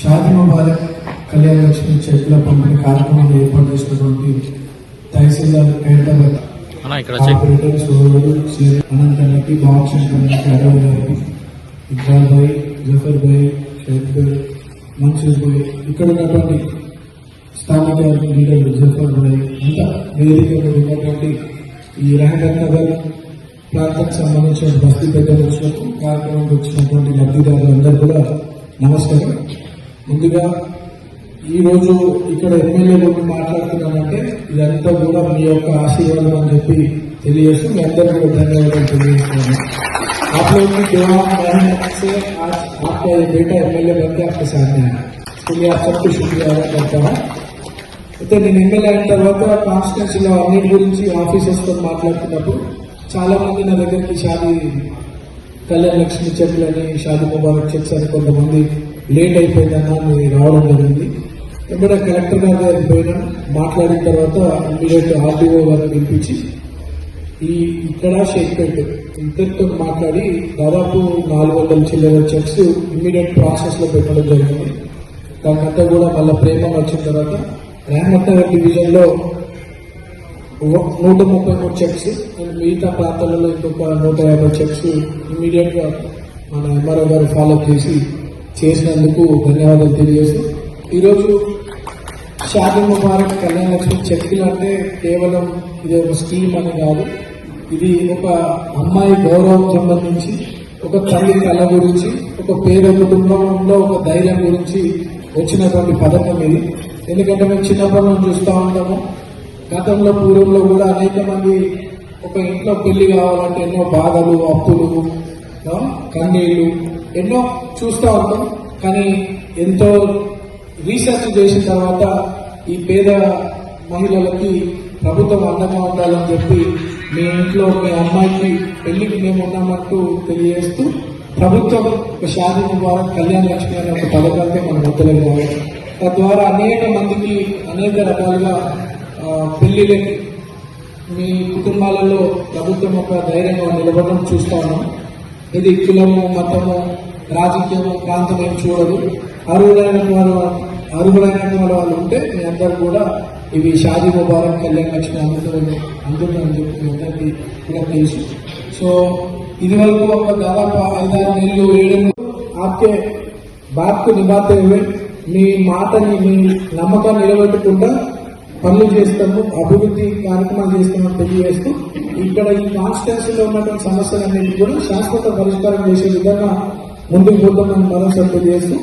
షాది ముబారక్ కళ్యాణ లక్ష్మి చెట్ల పంపిణీ కార్యక్రమాన్ని ఏర్పాటు చేసినటువంటి తహసీల్దార్ హైదరాబాద్ ఆపరేటర్ సోదరుడు శ్రీ అనంతన్నకి గారికి అరవై గారికి ఇక్బాల్ భాయ్ జఫర్ భాయ్ షేక్ భాయ్ మన్సూర్ భాయ్ ఇక్కడ ఉన్నటువంటి స్థానిక లీడర్లు జఫర్ భాయ్ అంతా వేదిక ఉన్నటువంటి ఈ నగర్ ప్రాంతానికి సంబంధించిన బస్తీ పెద్దలు వచ్చినప్పుడు కార్యక్రమానికి వచ్చినటువంటి లబ్ధిదారులందరూ కూడా నమస్కారం. ముందుగా ఈ రోజు ఇక్కడ ఎమ్మెల్యేలు మాట్లాడుతున్నానంటే ఇదంతా కూడా మీ యొక్క ఆశీర్వాదం అని చెప్పి తెలియజేస్తూ మీ అందరికీ కూడా ధన్యవాదాలు తెలియజేస్తున్నాను आप लोग की दुआ मेहनत से आज आपका ये बेटा एमएलए बन के आपके सामने आया इसके लिए आप सबको शुक्रिया अदा करता हूँ అయితే నేను ఎమ్మెల్యే అయిన తర్వాత కాన్స్టిట్యున్సీలో అన్నిటి గురించి ఆఫీసర్స్తో మాట్లాడుతున్నప్పుడు చాలా మంది నా దగ్గరికి షాదీ కళ్యాణ్ లక్ష్మి చెక్లు అని షాదీ ముబారక్ చెక్స్ అని కొంతమంది లేట్ అయిపోయిందన్న మీరు రావడం జరిగింది. ఎప్పుడైనా కలెక్టర్ గారి దగ్గరికి పోయినా మాట్లాడిన తర్వాత ఇమీడియట్ ఆర్టీఓ గారిని పిలిపించి ఈ ఇక్కడ షేక్పేట్ ఇద్దరితో మాట్లాడి దాదాపు నాలుగు వందల చిల్లర చెక్స్ ఇమీడియట్ ప్రాసెస్లో పెట్టడం జరిగింది. దానికంతా కూడా మళ్ళీ ప్రేమ వచ్చిన తర్వాత రహమత్ నగర్ డివిజన్లో నూట ముప్పై మూడు చెక్స్ మిగతా ప్రాంతాలలో ఇంకొక నూట యాభై చెక్స్ ఇమీడియట్గా మన ఎంఆర్ఓ గారు ఫాలో చేసి చేసినందుకు ధన్యవాదాలు తెలియజేస్తూ ఈరోజు షాదీ ముబారక్ కళ్యాణ లక్ష్మి చెక్కులు అంటే కేవలం ఇది ఒక స్కీమ్ అని కాదు. ఇది ఒక అమ్మాయి గౌరవం సంబంధించి ఒక తల్లి కళ గురించి ఒక పేద కుటుంబంలో ఒక ధైర్యం గురించి వచ్చినటువంటి పథకం ఇది. ఎందుకంటే మేము చిన్నప్పటి నుంచి చూస్తూ ఉంటాము. గతంలో పూర్వంలో కూడా అనేక మంది ఒక ఇంట్లో పెళ్ళి కావాలంటే ఎన్నో బాధలు అప్పులు కన్నీళ్ళు ఎన్నో చూస్తూ ఉంటాం. కానీ ఎంతో రీసెర్చ్ చేసిన తర్వాత ఈ పేద మహిళలకి ప్రభుత్వం అండగా ఉండాలని చెప్పి మీ ఇంట్లో మీ అమ్మాయికి పెళ్ళికి మేము ఉన్నామంటూ తెలియజేస్తూ ప్రభుత్వం ఒక షాదీ ద్వారా కళ్యాణ లక్ష్మి అనే ఒక పథకాన్ని మనం మధ్యలోకి తద్వారా అనేక మందికి అనేక రకాలుగా పెళ్ళిలకి మీ కుటుంబాలలో ప్రభుత్వం ఒక ధైర్యంగా నిలబడడం చూస్తాను ఇది కులము మతము రాజకీయము ప్రాంతం ఏం చూడదు. అర్హులైన వారు అర్హులైన వాళ్ళు ఉంటే మీ అందరు కూడా ఇవి షాదీ ముబారక్ కళ్యాణ లక్ష్మి అందుతుంది అందుతుందని చెప్పి మీ అందరికీ కూడా తెలుసు. సో ఇది వరకు ఒక దాదాపు ఐదారు నెలలు ఏడు ఆప్కే బాత్కు నిబాతే మీ మాటని మీ నమ్మకాన్ని నిలబెట్టకుండా పనులు చేస్తాము అభివృద్ధి కార్యక్రమాలు చేస్తామని తెలియజేస్తూ ఇక్కడ ఈ కాన్స్టిట్యున్సీలో ఉన్నటువంటి సమస్యలన్నింటినీ కూడా శాశ్వత పరిష్కారం చేసే విధంగా ముందుకు పోతామని మరోసారి తెలియజేస్తూ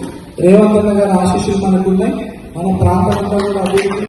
రేవంత్ అన్న గారి ఆశీస్సులు మనకున్నాయి మన ప్రాంతం అంతా కూడా అభివృద్ధి